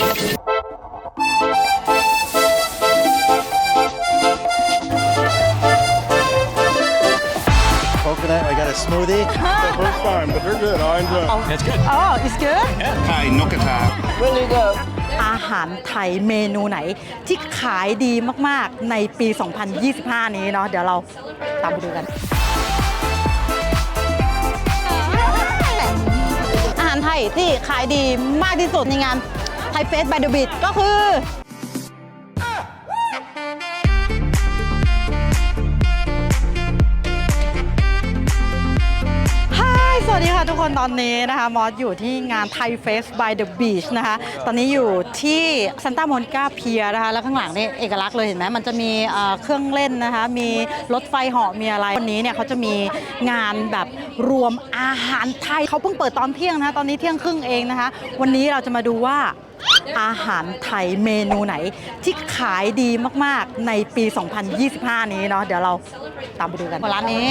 Coconut, I got a smoothie. The first time, but they're good. I enjoy. it. That's good. อ๋อ it's good Thai nokata. อาหารไทยเมนูไหนที่ขายดีมาก ๆ ในปี 2025 นี้เนาะ เดี๋ยวเราตามไปดูกัน อาหารไทยที่ขายดีมากที่สุดในงาน ไทยเฟสบายเดอะบิทก็คือฮายสวัสดีค่ะทุกคนตอนนี้นะคะ มอสอยู่ที่งานไทยเฟส by the beach นะคะ ตอนนี้อยู่ที่ซันตามอนกาเพียนะคะ แล้วข้างหลังนี่เอกลักษณ์เลยเห็นไหมมันจะมีเอ่อเครื่องเล่นนะคะ มีรถไฟเหาะมีอะไร วันนี้เนี่ยเขาจะมีงานแบบรวมอาหารไทย เขาเพิ่งเปิดตอนเที่ยงนะคะ ตอนนี้เที่ยงครึ่งเองนะคะ วันนี้เราจะมาดูว่า อาหารไทยเมนูไหนที่ขายดีมากๆในปี 2025 นี้เนาะเดี๋ยวเราตามไปดูกันร้านนี้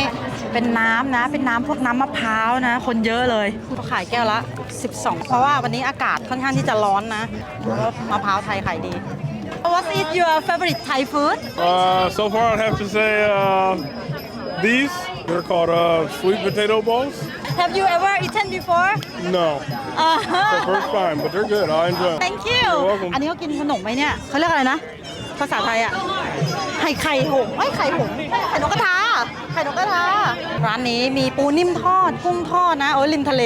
เป็นน้ำนะ เป็นน้ำพวกน้ำมะพร้าวนะ คนเยอะเลยเขาขายแก้วละ 12 เพราะว่าวันนี้อากาศค่อนข้างที่จะร้อนนะแล้วมะพร้าวไทยขายดี What is your favorite Thai food Uh, so far, I'd have to say uh, these. They're called uh, sweet potato balls. Have you ever eaten before No, uh the first time, but they're good. I enjoy. it. Thank you You're welcome. อันนี้เขากินขนมไหมเนี่ยเขาเรียกอะไรนะ ภาษาไทยอะ ไข่ไข่หงส์ไอ้ยไข่หงส์ไข่นกกระทา ไข่นกกระทาร้านนี้มีปูนิ่มทอด กุ้งทอดนะ โอ้ยริมทะเล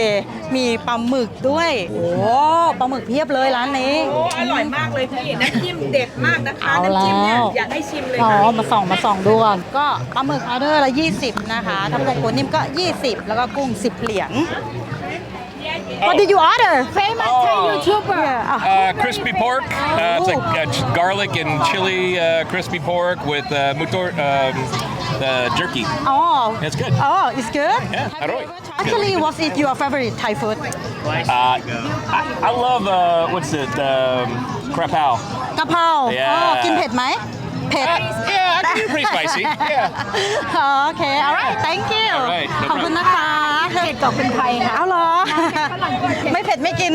มีปลาหมึกด้วย โอ้ปลาหมึกเพียบเลยร้านนี้ โอ้อร่อยมากเลยพี่น้ำจิ้มเด็ดมากนะคะเอาน้ำจิ้มเนี่ยแล้ว อยากให้ชิมเลยอ๋อค่ะมาส่องมาส่องดูก่อนก็ปลาหมึกออเดอร์ละ 20 นะคะถ้าพวกปูนิ่มก็ 20 แล้วก็กุ้ง 10 เหรียญ What did you order? Famous Thai YouTuber. Yeah. Uh, crispy pork. Uh, it's like uh, ch- garlic and chili uh, crispy pork with uh, mutor, um, the jerky. Oh. It's good. Oh, it's good? Yeah, aroy. Actually, what's it your favorite Thai food? Uh, I, I love uh, what's it? Um, krapao. กะเพรา Yeah. อ๋อกินเผ็ดไหม เผ็ด Uh, yeah, I can do pretty spicy. Yeah. โอเค alright thank you Alright, no ขอบคุณนะคะ เผ็ดกับคนไทยค่ะเอาเหรอ ไม่เผ็ดไม่กิน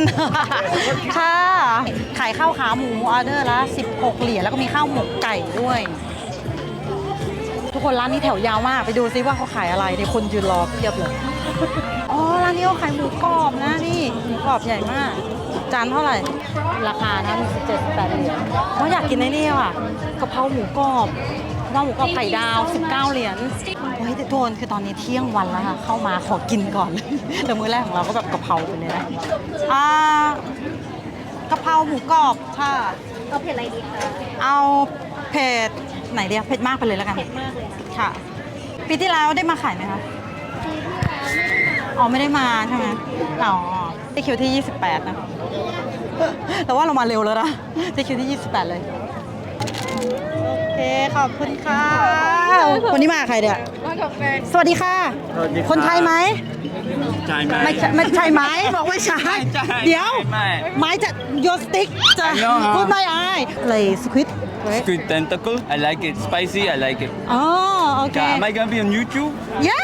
ค่ะ ขายข้าวขาหมูออเดอร์ละ 16 เหรียญแล้วก็มีข้าวหมกไก่ด้วย ทุกคนร้านนี้แถวยาวมาก ไปดูซิว่าเขาขายอะไรเนี่ยคนยืนรอเพียบเลย อ๋อ ร้านนี้เขาขายหมูกรอบนะนี่หมูกรอบใหญ่มาก จานเท่าไหร่ ราคานะมี17 8เหรียญเพราะอยากกินไอ้นี่ว่ะกะเพราหมูกรอบกะเพราหมูกรอบไข่ดาว 19 เหรียญเฮ้ยทุกคนคือตอนนี้เที่ยงวันแล้วค่ะ เข้ามาขอกินก่อนแต่มื้อแรกของเราก็แบบกะเพราไปเลยนะ อ่ากะเพราหมูกรอบค่ะเอาเผ็ดอะไรดีคะ เอาเผ็ด ไหนเดียวเผ็ดมากไปเลยแล้วกัน เผ็ดมากเลยนะค่ะ ปีที่แล้วได้มาขายไหมคะอ๋อไม่ได้มาใช่ไหมอ๋อที่คิวที่ 28 นะ แต่ว่าเรามาเร็วแล้วนะที่คิวที่ 28 เลย โอเคขอบคุณค่ะ วันนี้มากับใครเนี่ยมากับแฟนสวัสดีค่ะคนไทยไหม ใช่ไหมไม่ใช่ไม่ใช่ไหมบอกไม่ใช่เดี๋ยว ไม่ ไม้จะโยสติ๊กจะ I know พูดไม่อายเลยสควิต Wait. Squid tentacle. I like it. Spicy. I like it. Oh, okay. Am I gonna be on YouTube? Yeah.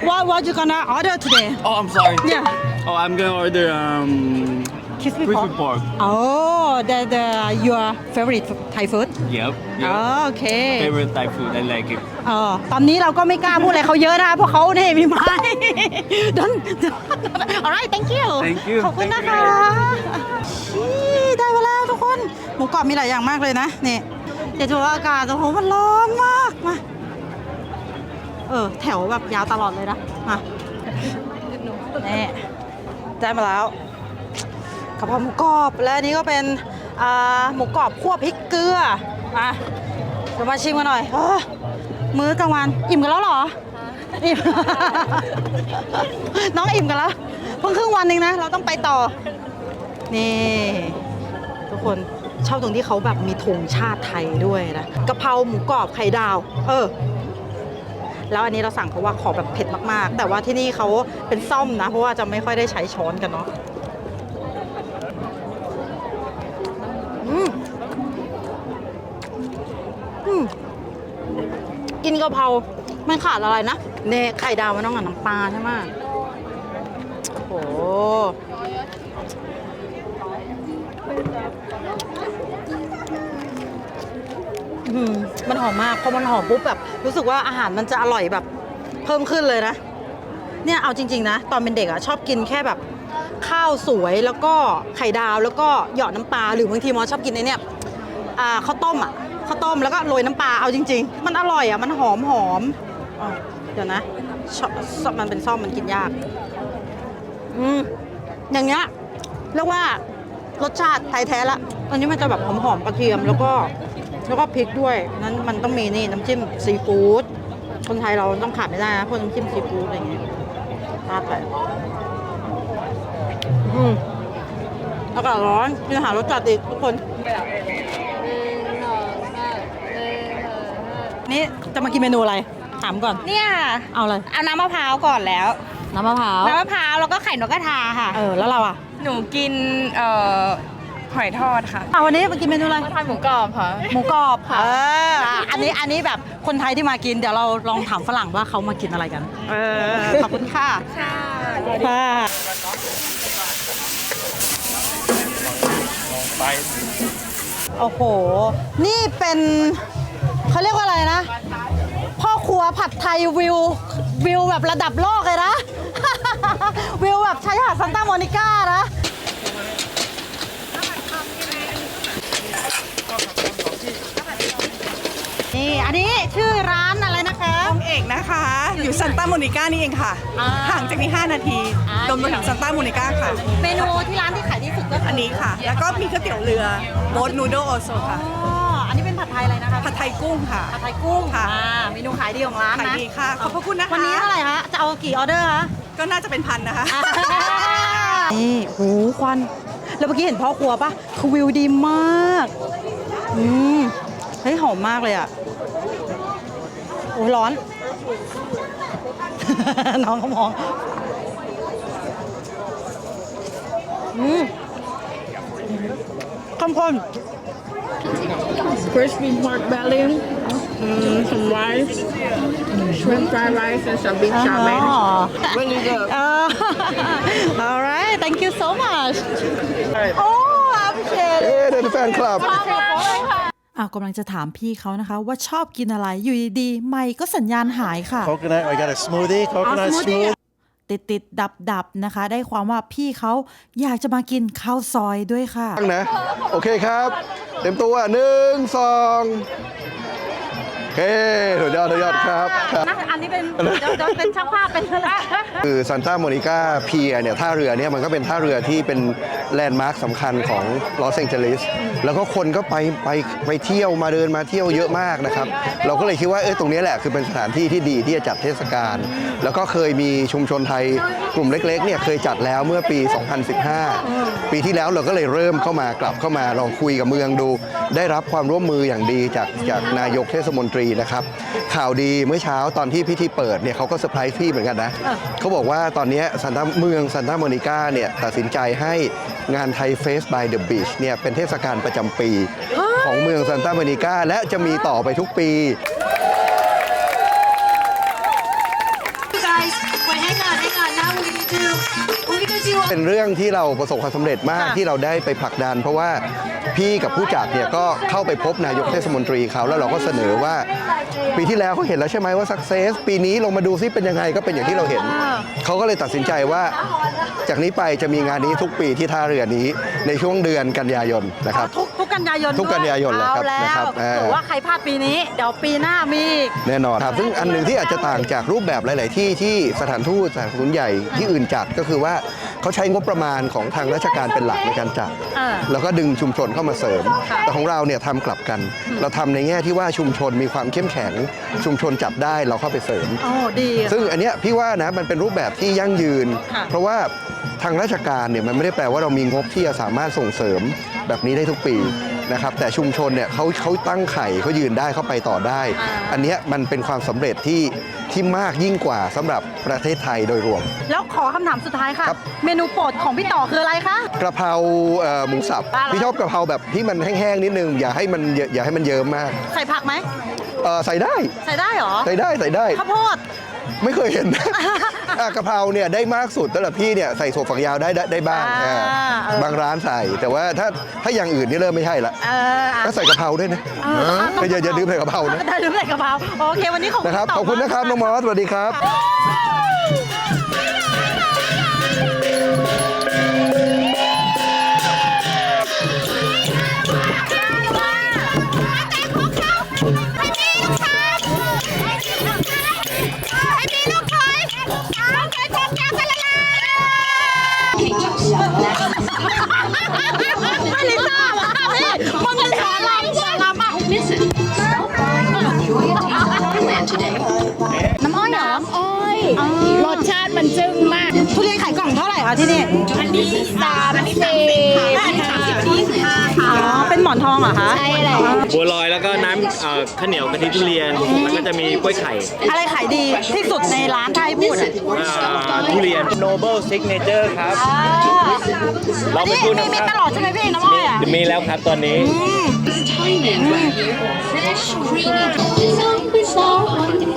What what you gonna order today? Oh, I'm sorry. Yeah. Oh, I'm gonna order um Crispy crispy pork. pork. Oh, the the your favorite Thai food? Yep. Yep. อ๋อโอเค Favorite Thai food. I like it. เออตอนนี้เราก็ไม่กล้าพูดอะไรเขาเยอะนะคะเพราะเขาเนี่ยมีไม้ดน alright thank you Thank you ขอบคุณนะคะชี้ได้มาแล้วทุกคน หมูกรอบมีหลายอย่างมากเลยนะนี่เดี๋ยวดูว่าอากาศโอ้โหมันร้อนมากมาเออ แถวแบบยาวตลอดเลยนะมานี่ได้มาแล้ว กะเพราหมูกรอบและอันนี้ก็เป็นหมูกรอบคั่วพริกเกลือมาเดี๋ยวมาชิมกันหน่อยเออมื้อกลางวันอิ่มกันแล้วเหรออิ่มน้องอิ่มกันแล้วเพิ่งครึ่งวันเองนะ เราต้องไปต่อ นี่ทุกคนชอบตรงที่เขาแบบมีธงชาติไทยด้วยนะกะเพราหมูกรอบไข่ดาว เออ แล้วอันนี้เราสั่งเพราว่าขอแบบเผ็ดมากๆ แต่ว่าที่นี่เขาเป็นซ่อมนะ เพราะว่าจะไม่ค่อยได้ใช้ช้อนกันเนาะอืมอืมกินกะเพราไม่ขาดอะไรนะเน่ไข่ดาวมันต้องกับน้ำปลาใช่ไหมโอ้โหมมันหอมมากพอมันหอมปุ๊บแบบ รู้สึกว่าอาหารมันจะอร่อยแบบ เพิ่มขึ้นเลยนะ เนี่ยเอาจริง ๆ นะ ตอนเป็นเด็กอะชอบกินแค่แบบ ข้าวสวยแล้วก็ไข่ดาวแล้วก็หยอดน้ำปลาหรือบางทีมอชอบกินไอเนี่ยอ่าข้าวต้มอะ ข้าวต้มแล้วก็โรยน้ำปลาเอาจริง ๆ มันอร่อยอะมันหอมหอมเดี๋ยวนะมันเป็นซ่อมมันกินยาก อืมอย่างเงี้ยเรียกว่ารสชาติไทยแท้ละอันนี้มันจะแบบหอมๆกระเทียมแล้วก็แล้วก็พริกด้วย นั้นมันต้องมีนี่น้ำจิ้มซีฟู้ดคนไทยเราต้องขาดไม่ได้นะพวกน้ำจิ้มซีฟู้ดอะไรอย่างเงี้ยราดไปอืมอากาศร้อนกินอาหารรสจัดอีกทุกคน นี่จะมากินเมนูอะไร ถามก่อน เนี่ยเอาอะไร เอาน้ำมะพร้าวก่อนแล้ว น้ำมะพร้าว น้ำมะพร้าวแล้วก็ไข่นกกระทาค่ะ เออ แล้วเราอะหนูกินเอ่อหอยทอดค่ะเอาวันนี้มากินเมนูอะไรทอดหมูกรอบค่ะ หมูกรอบเอออะอันนี้อันนี้แบบคนไทยที่มากิน เดี๋ยวเราลองถามฝรั่งว่าเขามากินอะไรกัน เออ ขอบคุณค่ะค่ะค่ะไปโอ้โห นี่เป็น เขาเรียกว่าอะไรนะ พ่อครัวผัดไทยวิววิวแบบระดับโลกเลยนะ วิวแบบชายหาดซันตาโมนิก้านะนี่อันนี้ชื่อร้านอะไรนะคะห้องเอกนะคะ อยู่ซันตาโมนิก้านี่เองค่ะ อ่าห่างจากนี้ 5 นาทีอ่าลงมาถึงซันตาโมนิก้าค่ะ เมนูที่ร้านที่ขายที่สุดก็คือันนี้ค่ะ แล้วก็มีก๋วยเตี๋ยวเรือโบ๊ทนูโดโอโซค่ะ อ๋ ออันนี้เป็นผัดไทยอะไรนะคะผัดไทยกุ้งค่ะ ผัดไทยกุ้งค่ะ อ่าเมนูขายดีของร้านนะขายดีค่ะ ขอบพระคุณนะคะวันนี้เท่าไหร่คะ จะเอากี่ออเดอร์คะ ก็น่าจะเป็นพันนะคะ นี่หูควัน แล้วเมื่อกี้เห็นพ่อครัวปะคือวิวดีมาก อืม เฮ้ย หอมมากเลยอะ โอ้ยร้อน น้องก็มอง อืมข้มข้น crispy pork belly, mm, some rice, shrimp fried rice, and some beef chow mein. Really good. Uh, all right. Thank you so much. Oh, I appreciate it. เอ๊ะเดนแฟนคลับอ้าวกำลังจะถามพี่เขานะคะ ว่าชอบกินอะไรอยู่ดีๆไม่ก็สัญญาณหายค่ะ Coconut. I got a smoothie. Coconut smoothie. ติดติดดับดับนะคะ ได้ความว่าพี่เขาอยากจะมากินข้าวซอยด้วยค่ะนะ โอเคครับ เต็มตัวหนึ่งสอง เคสุดยอดสุดยอดครับครับ นะอันนี้เป็นเดี๋ยวเดี๋ยวเป็นช่างภาพเป็นอะไร คือซันตาโมนิกาเพียเนี่ยท่าเรือเนี่ยมันก็เป็นท่าเรือที่เป็นแลนด์มาร์คสำคัญของลอสแองเจลิสแล้วก็คนก็ไปไปไปเที่ยวมาเดินมาเที่ยวเยอะมากนะครับ เราก็เลยคิดว่าเออตรงนี้แหละคือเป็นสถานที่ที่ดีที่จะจัดเทศกาลแล้วก็เคยมีชุมชนไทยกลุ่มเล็กๆเนี่ยเคยจัดแล้วเมื่อปี 2015 ปีที่แล้วเราก็เลยเริ่มเข้ามากลับเข้ามาลองคุยกับเมืองดู ได้รับความร่วมมืออย่างดีจากจากนายกเทศมนตรีนะครับ ข่าวดีเมื่อเช้าตอนที่พิธีเปิดเนี่ยเขาก็เซอร์ไพรส์พี่เหมือนกันนะเขาบอกว่าตอนนี้ซันตาเมืองซันตาโมนิกาเนี่ยตัดสินใจให้งานไทยเฟส by the beach เนี่ยเป็นเทศกาลประจำปี ของเมืองซันตาโมนิกาและจะมีต่อไปทุกปี guys wait hang on hang on now we're gonna do we're gonna do เป็นเรื่องที่เราประสบความสำเร็จมากค่ะที่เราได้ไปผลักดัน เพราะว่า พี่กับผู้จัดเนี่ยก็เข้าไปพบนายกเทศมนตรีเขาแล้วเราก็เสนอว่า ปีที่แล้วเขาเห็นแล้วใช่ไหมว่าสักเซสปีนี้ลงมาดูซิเป็นยังไงก็เป็นอย่างที่เราเห็น เขาก็เลยตัดสินใจว่า จากนี้ไปจะมีงานนี้ทุกปีที่ท่าเรือนี้ในช่วงเดือนกันยายนนะครับ ทุกทุกกันยายนทุกกันยายนด้วแล้วครับเอาแล้นะครัวบเออ ถือว่าใครพลาดปีนี้ เดี๋ยวปีหน้ามีอีก แน่นอนครับซึ่งอันหนึ่งที่อาจจะต่างจากรูปแบบหลาย ๆ ที่ที่สถานทูตสถานทูตใหญ่ที่อื่นจัดก็คือว่าเขาใช้งบประมาณของทางราชการเป็นหลักในการจัด อ่าแล้วก็ดึงชุมชนเข้ามาเสริม ค่ะแต่ของเราเนี่ยทำกลับกัน เราทำในแง่ที่ว่าชุมชนมีความเข้มแข็ง ชุมชนจับได้เราเข้าไปเสริม โอ้ดีอะซึ่งอันเนี้ยพี่ว่านะมันเป็นรูปแบบที่ยั่งยืน ค่ะเพราะว่า ทางราชการเนี่ยมันไม่ได้แปลว่าเรามีงบที่จะสามารถส่งเสริมแบบนี้ได้ทุกปีนะครับแต่ชุมชนเนี่ยเขาเขาตั้งไข่เขายืนได้เขาไปต่อได้ อันเนี้ยมันเป็นความสำเร็จที่ที่มากยิ่งกว่าสำหรับประเทศไทยโดยรวม แล้วขอคำถามสุดท้ายค่ะ ครับ เมนูโปรดของพี่ต่อคืออะไรคะ กระเพราเอ่อหมูสับบ้าเหรอพี่ชอบกระเพราแบบที่มันแห้งๆนิดนึงอย่าให้มันเยอะอย่าให้มันเยิ้มมากใส่ผักไหม เอ่อใส่ได้ใส่ได้เหรอใส่ได้ใส่ได้ ข้าวโพด ไม่เคยเห็น อะกะเพราเนี่ยได้มากสุดแต่ละพี่เนี่ยใส่ถั่วฝักยาวได้ได้ได้บ้างอ่าอ่าเออ บางร้านใส่ แต่ว่าถ้าถ้าอย่างอื่นนี่เริ่มไม่ใช่ละเอออะก็ใส่กะเพราด้วยนะเออเอย่าอย่าลืมใส่กะเพรานะ ได้ลืมใส่กะเพราโอเควันนี้ขอบคุณนะครับ ต่ขอบคุณนะครับ น้องมอสสวัสดีครับไม่ลิ รามอะน้ำอ้อยเหรอน้ำอ้อยรสชาติมันจึ้งมาก ทุเรียนขายกล่องเท่าไหร่คะที่นี่ อันนี้สามสิบอ๋อเป็นห มอนทองเหรอคะ ใช่แล้วบัวลอยแล้วก็น้ำเอ่อข้าวเหนียวกะทิทุเรียนแล้วก็จะมีกล้วยไข่อะไรขายดีที่สุดในร้านไทยพูดอะอ่าทุเรียน Noble Signature ครับ อ่าเราอันไปนี้พูดมีนะมีครับ ตลอดใช่ไหมพี่น้ำอ้อยอะมีแล้วครับตอนนี้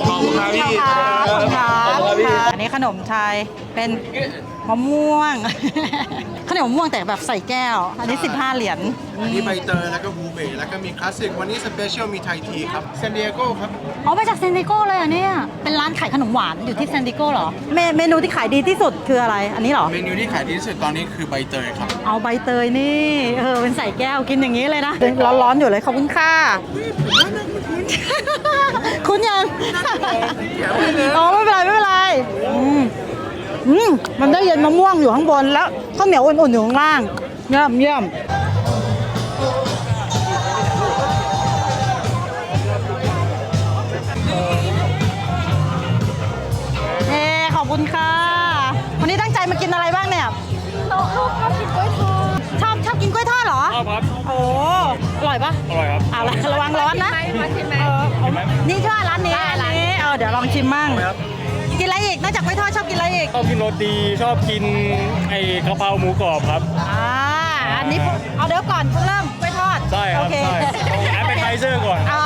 ขอบคุณครับพี่ ขอบคุณครับอันนี้ขนมไทยเป็น มะม่วงขนมมะม่วงแต่แบบใส่แก้ว อันนี้ 15 เหรียญมีใบเตยแล้วก็บูเบย์แล้วก็มีคลาสสิกวันนี้สเปเชียลมีไทยทีครับเซนดิเอโกครับอ๋อมาจากเซนติโก้เลยเหรอะเนี่ย เป็นร้านขายขนมหวานอยู่ที่เซนติโก้เหรอเมเมนูที่ขายดีที่สุดคืออะไร อันนี้เหรอ เมนูที่ขายดีที่สุดตอนนี้คือใบเตยครับ เอาใบเตยนี่ เออ เป็นใส่แก้วกินอย่างนี้เลยนะร้อนๆอยู่เลยขอบคุณค่ะ คุณยัง อ๋อไม่เป็นไรไม่เป็นไรอืม อืมมันได้เย็นมะม่วงอยู่ข้างบนแล้วข้าวเหนียวอุ่นๆอยู่ข้างล่างเยี่ยมเยี่ยมเอ้ขอบคุณค่ะ วันนี้ตั้งใจมากินอะไรบ้างเนี่ยลูกชอบกินกล้วยทอดชอบชอบกินกล้วยทอดเหรอ ชอบครับ โอ้อร่อยปะอร่อยครับอะระวังร้อนนะมาชิมไหมเออนี่ใช่ไหมร้านนี้ร้านนี้เออเดี๋ยวลองชิมมั่งกิน อะไรอีกนอกจากกล้วยทอดชอบกินอะไรอีกชอบกินโรตีชอบกินไอ้กะเพราหมูกรอบครับ อ่าอันนี้เอาเดี๋ยวก่อนเริ่มกล้วยทอดใช่ครับโอเคใช่แอปเปไทเซอร์ก่อน อ่า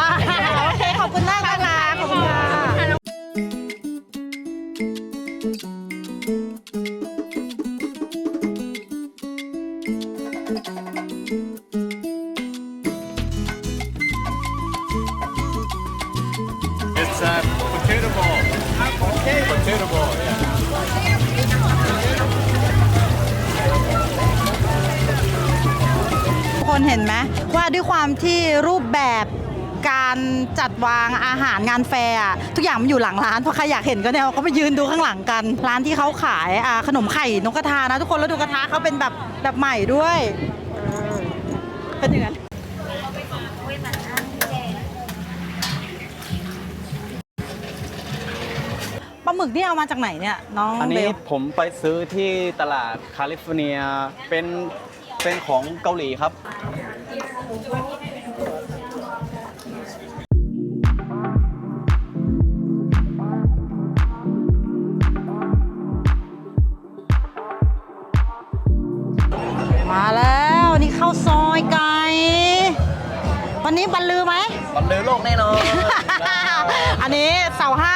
โอเคขอบคุณมาก คนเห็นไหมว่าด้วยความที่รูปแบบการจัดวางอาหารงานแฟร์อะทุกอย่างมันอยู่หลังร้านเพราะใครอยากเห็นก็เนี่ยก็ไปยืนดูข้างหลังกัน ร้านที่เขาขายอ่าขนมไข่นกกระทานะทุกคนแล้วดูกระทะเขาเป็นแบบแบบใหม่ด้วยเป็นอย่างนั้นปลาหมึกนี่เอามาจากไหนเนี่ยน้องอันเบนี้ลผมไปซื้อที่ตลาดแคลิฟอร์เนีย เป็น เป็นของเกาหลีครับมาแล้วนี่ข้าวซอยไก่ วันนี้บรรลือไหมบันเดินโลกแน่นอน อันนี้เสาห้าน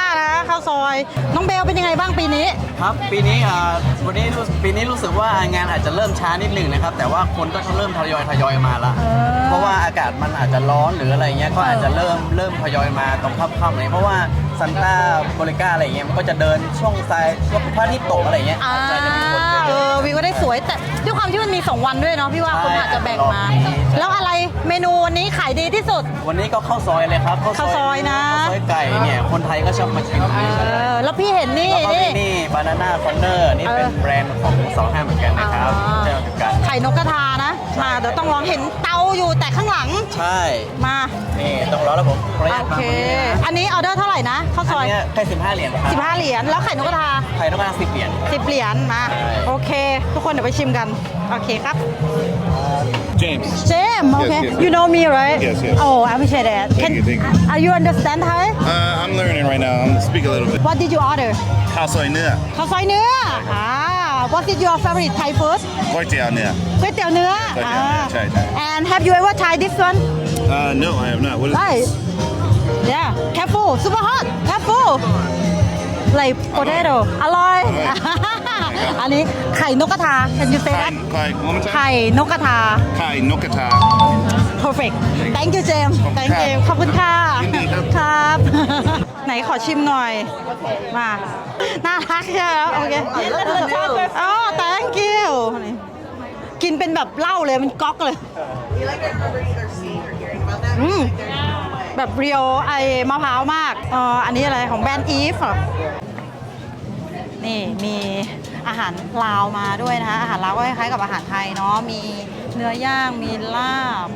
ะข้าว ซอย น้องเบลเป็นยังไงบ้างปีนี้ ครับปีนี้อ่าวันนี้รู้ปีนี้รู้สึกว่างานอาจจะเริ่มช้านิดหนึ่งนะครับ แต่ว่าคนก็เริ่มทยอยทยอยมาละอเพราะว่าอากาศมันอาจจะร้อนหรืออะไรเงี้ยก็อาจจะเริ่มเริ่มทยอยมาตรงค่ำๆเลยเพราะว่าซันต้าบริก้าอะไรเงี้ยมันก็จะเดินช่วงซ้ายช่วงพระอาทิตย์ตกอะไรเงี้ยอ่าอาจจะมีคนเยเออะอวิวก็ ได้สวยแต่ด้วยความที่มันมีสองวันด้วยเนาะพี่ว่าใช่คนอาจจะแบ่งมารอบนี้แล้วอะไรเมนูวันนี้ขายดีที่สุด วันนี้ก็เข้าซอยเลยครับข้าวซอยนะข้าวซอยไก่เนี่ยคนไทยก็ชอบมากินเออแล้วพี่เห็นนี่แล้วก็นี่มีนี่บานาน่าคอนเนอร์นี่เป็นเออแบรนด์ของสองห้าเหมือนกันนะครับอ่าเจ้าเดียวกันไข่นกกระทานะมาเดี๋ยวต้องลองเห็นเตาอยู่แต่ข้างหลังใช่มานี่ต้องรอแล้วผมขออนุญาตโอมาเคอันนี้ออเดอร์เท่าไหร่นะข้าวซอัอนยเนี้ยแค่15เหรียญครับ15เหรียญแล้วไข่นกกระทาไทยต้องการ10เหรียญ10เหรียญมาใช่โอเคทุกคนเดี๋ยวไปชิมกัน โอเคครับ James Jam okay yes, yes. you know me right Yes, yes. oh I appreciate it Thank you, thank you. are you understand Thai uh, I'm learning right now I'm speak a little bit what did you order ข้าวซอยเนื้อข้าวซอยเนื้ออ่า what is your favorite Thai food ก๋วยเตี๋ยวเนื้อก๋วยเตี๋ยวเนื้อก๋วยเตี๋ยวเนื้ออ่าใช่ใช่ and have you ever tried this one uh, no I have not what is right yeah careful super hot careful ไรโปเตโตอร่อยอันนี้ไข่นกกระทา can you say that ไข่ผมจะไข่นกกระทา ไข่นกกระทา perfect thank you James thank you ขอบคุณค่ะยินดีครับ ครับ ไหนขอชิมหน่อย มา น่ารักใช่ไหมโอเคอ๋อ thank you กินเป็นแบบเหล้าเลยมันก๊อกเลยอืม แบบเรียวไอมะพร้าวมากเอ่ออันนี้อะไรของแบรนด์อีฟนี่มี อาหารลาวมาด้วยนะคะอาหารลาวก็คล้ายๆกับอาหารไทยเนาะมีเนื้อย่างมีลาบ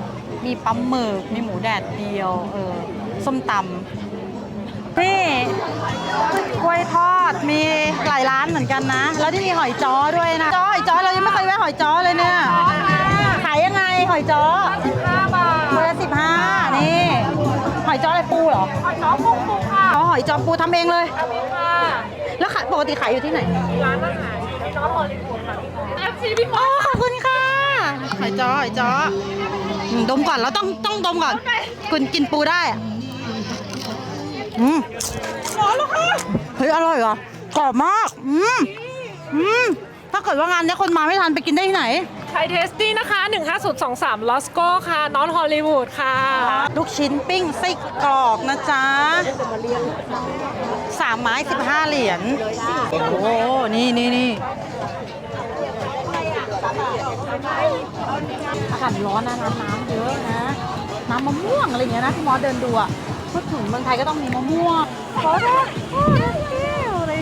มีปลาหมึกมีหมูแดดเดียวเออส้มตำนี่กล้วยทอดมีหลายร้านเหมือนกันนะ แล้วที่มีหอยจ้อด้วยนะจ้อหอยจ้อเรายังไม่เคยแวะหอยจ้อเลยเนี่ยขายยังไงหอยจ้อ15บาทเบอร์สิบห้านี่หอยจ้ออะไรปูเหรอหอยจ้อปูปูค่ะอ๋อหอยจ้อปูทำเองเลยทำเองค่ะ แล้วขายปกติขายอยู่ที่ไหน ร้านอาหารจ้อฮอลลีวูดค่ะเอฟซีพี่อ๋อขอบคุณค่ะหอยจ้อหอยจ้ออืมดมก่อนเราต้องต้องดมก่อน คุณกินปูได้อะอืมเฮ้ยอร่อยเหรอกรอบมาก อืมอืมถ้าเกิดว่างานเนี้ยคนมาไม่ทันไปกินได้ที่ไหน ไทยเทสตี้นะคะ 15023ลอสโก้ค่ะ นอนฮอลลีวูดค่ะ ลูกชิ้นปิ้งไส้กรอกนะจ๊ะสามไม้สิบห้าเหรียญ โอ้โห นี่นี่นี่อากาศร้อนนะน้ำน้ำเยอะนะ น้ำมะม่วงอะไรอย่างเงี้ยนะที่มอสเดินดูอะพูดถึงเมืองไทยก็ต้องมีมะม่วงขอโทษโอ้ thank you เลย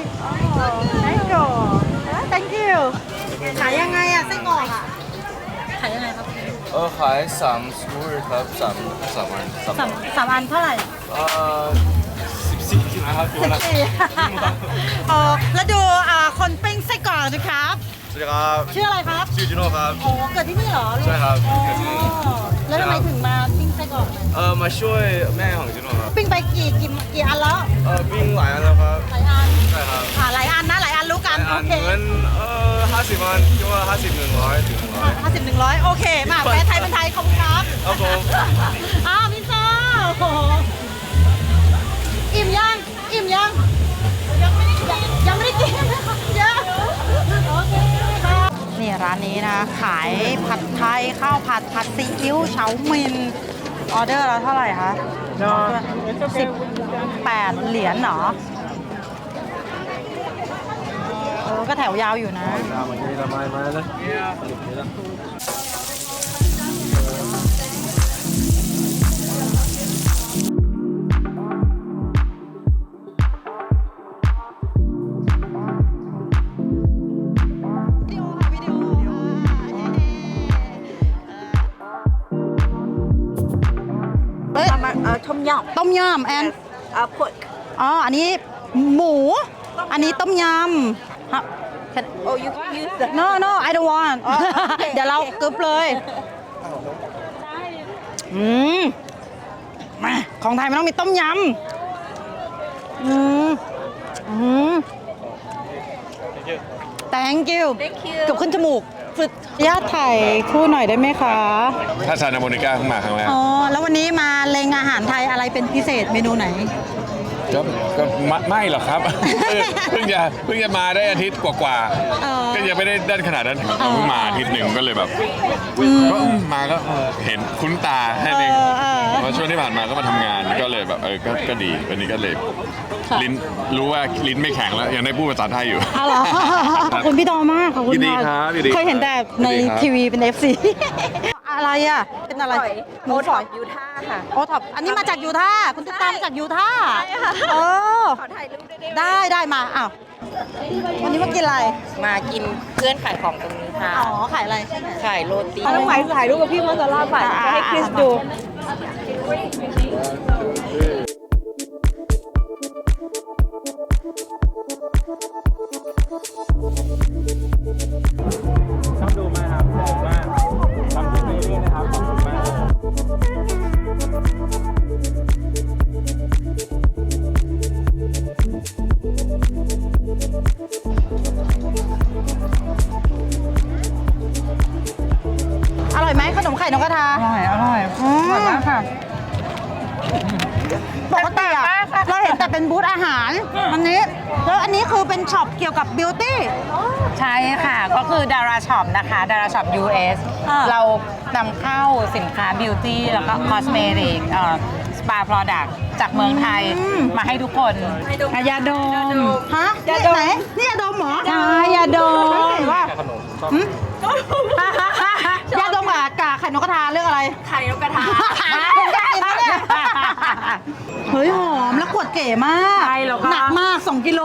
thank you thank you ขายยังไงอะไส้กรอกอะ ขายยังไงครับเออขายสามสกูร์ครับสามสามอันสามสามสามอันเท่าไหร่ เอ่อสิบสี่ นะครับอยู่ละเออแล้วดูอ่าคนปิ้งไส้กรอกนะครับ สวัสดีครับ ชื่ออะไรครับ ชื่อจิโน่ครับโอ้เกิดที่นี่เหรอใช่ครับอ๋อเกิดที่นี่ แล้วทำไมถึงมาปิ้งไส้กรอกเนี่ยเออมาช่วยแม่ของจิโน่ครับ ปิ้งไปกี่กี่กี่อันแล้วเออปิ้งหลายอันแล้วครับ หลายอันใช่ครับอ่าหลายอันนะหลายอันรู้หกัลานยอัโอนเคเหมือนเออห้าสิบอันคิดว่าห้าสิบหนึ่งร้อยถึงหนึ่งร้อย ห้าสิบหนึ่งร้อยโอเค มาแปลไทยเป็นไทยขอบคุณครับ ครับผม อ้าวพี่โซ่โอ้โหอิ่มยังอิ่ม ยังยังไม่ได้กินยังไม่ได้กินยังโอเคครับนี่ร้านนี้นะ ขายผัดไทยข้าวผัดผัดซีอิ๊วเฉามิน ออเดอร์แล้วเท่าไหร่คะสิบแปดเหรียญเหรอเออก็แถวยาวอยู่นะเต้มยต้มยำแอนำเอ่อ pork อ๋อ อันนี้หมู อันนี้ต้มยำฮะ oh you use the no no I don't want อ๋อโอเคเดี๋ยวเรากึบเลยอืมมาของไทยมันต้องมีต้มยำอืมอืม thank you Thank you เกือบขึ้นจมูก ฝึกญาติถ่ายคู่หน่อยได้ไหมคะ ถ้าซานาโมนิก้าเพิ่งมาครั้งแรก อ๋อ แล้ววันนี้มาเลงอาหารไทยอะไรเป็นพิเศษเมนูไหน ก็ก็ไม่ไม่หรอกครับ เพิ่งจะเพิ่งจะมาได้อาทิตย์กว่าเออ ๆก็ยังไม่ได้ด้านขนาดนั้นเราเพิ่งมาอาทิตย์หนึ่งก็เลยแบบก็อืมมาก็เห็นคุ้นตาแค่นี้เออเออเพราะช่วงที่ผ่านมาก็มาทำงานก็เลยแบบเออก็ก็ดีวันนี้ก็เลยค่ะ ลิ้นรู้ว่าลิ้นไม่แข็งแล้วยังได้พูดภาษาไทยอยู่ เอาเหรอขอบคุณพี่ดอมากขอบคุณยินดีมากครับยินดีเคยเห็นแต่ในยินดีครับ ทีวีเป็น FC อะไรอะ เป็นอะไรหมูฝอยยูท่าค่ะ โอท็อปอันนี้มาจากยูท่าห์คุณตุ๊กตามาจากยูท่าห์ใช่ค่ะ เออ ขอถ่ายรูปได้ไหมได้ได้มาอ้าววันนี้มากินอะไร มากินเพื่อนขายของตรงนี้ค่ะ อ๋อ ขายอะไร ขายโรตี น้องไหมถ่ายรูปกับพี่มาซาร่าไปจะให้คริสดู อร่อยไหมขนมไข่นกกระทา อร่อย อร่อยอร่อยมากค่ะ ปกติอะเราเห็นแต่แต่เป็นบูธอาหารอันนี้ แล้วอันนี้คือเป็นช็อปเกี่ยวกับบิวตี้ ใช่ค่ะ ก็คือดาราช็อปนะคะดาราช็อป US อ่า เรานำเข้าสินค้าบิวตี้แล้วก็คอสเมติกสปา p ร o ดักจากเมืองไทยมาให้ทุกคนยาดม ฮะนี่ไหนนี่ยาดมเหรอใช่ยาดม ว่าหืมยาดม กับกาไข่นกกระทาเรื่องอะไร ไข่นกกระทาผมจะกินแล้วเนี่ยเฮ้ยหอมแล้วขวดเก๋มากใช่แล้วก็หนักมาก 2 กิโล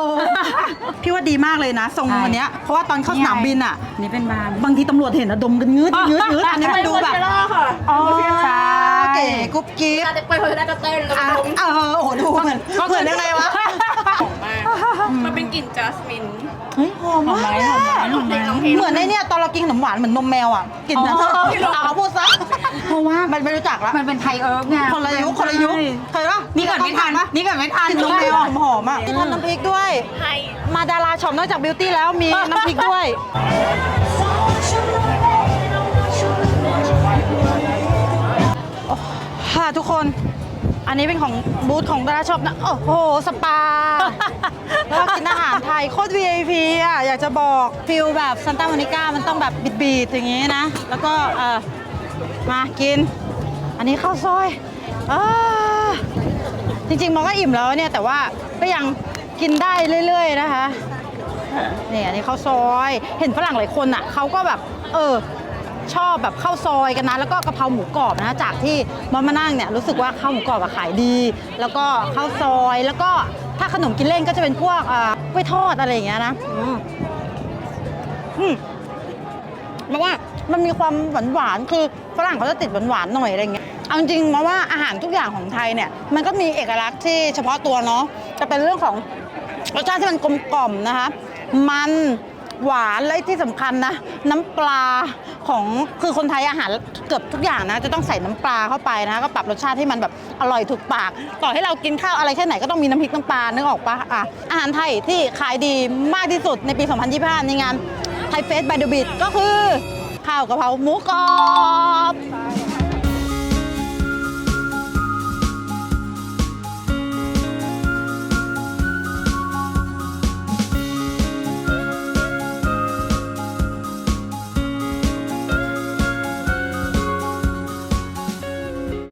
พี่ว่าดีมากเลยนะทรงวันเนี้ยเพราะว่าตอนเข้าสนามบินอะนี่เป็นบาร์บางทีตำรวจเห็นอะดมกันงืดงืดงืดอันนี้มันดูแบบค่ะอ๋อใช่เก๋กุ๊บกิ๊บไปคนแรกก็เต้นแล้วอะก็เออโอ้โหดูเหมือนเหมือนยังไงวะ มันเป็นกลิ่นจัสมิน เฮ้ยหอมมากเลยอะเหมือนในเนี่ยตอนเรากินขนมหวานเหมือนนมแมวอะกลินนะอ๋อ เอาพูดซะเพราะว่า มันไม่รู้จักละมันเป็นไทยเอิร์กไงคนละยุคคนละยุคเคยปะนี่ก่อนไม่ทันปะนี่ก่อนไม่ทันกลินนมแมวหอมๆอะมีทำน้ำพริกด้วยมาดาราช็อปนอกจากบิวตี้แล้วมีน้ำพริกด้วย ค่ะทุกคน อันนี้เป็นของบูธของดาราช็อปนะ โอ้โห สปา แล้วก็กินอาหารไทย โคตร VIP อะ อยากจะบอกฟิลแบบซันตา o ม i นิก้ามันต้องแบบบีดๆอย่างงี้นะ แล้วก็เออมากิน อันนี้ข้าวซอยอาจริงๆ มองก็อิ่มแล้วเนี่ย แต่ว่าก็ยังกินได้เรื่อย ๆ นะคะนี่อันนี้ข้าวซอย เห็นฝรั่งหลายคนอะเขาก็แบบ เออ ชอบแบบข้าวซอยกันนะ แล้วก็กะเพราหมูกรอบนะ จากที่มอมมานั่งเนี่ยรู้สึกว่าข้าวหมูกรอบอะขายดี แล้วก็ข้าวซอยแล้วก็ถ้าขนมกินเล่นก็จะเป็นพวกอ่ากล้วยทอดอะไรอย่างเงี้ยนะอืมอืมเพราว่ามันมีความหวานหวานๆคือฝรั่งเขาจะติดหวานหวานๆหน่อยอะไรอย่างเงี้ยเอาจริงมาว่าอาหารทุกอย่างของไทยเนี่ยมันก็มีเอกลักษณ์ที่เฉพาะตัวเนาะจะเป็นเรื่องของรสชาติที่มันกลมกล่อมนะคะ มัน หวานและที่สำคัญนะ น้ำปลาของคือคนไทยอาหารเกือบทุกอย่างนะ จะต้องใส่น้ำปลาเข้าไปนะก็ปรับรสชาติให้มันแบบอร่อยถูกปาก ต่อให้เรากินข้าวอะไรแค่ไหนก็ต้องมีน้ำพริกน้ำปลานึกออกปะอะอาหารไทยที่ขายดีมากที่สุดในปี 2025 ในงานไทยเฟสบายเดอะบิทก็คือข้าวกะเพราหมูกรอบ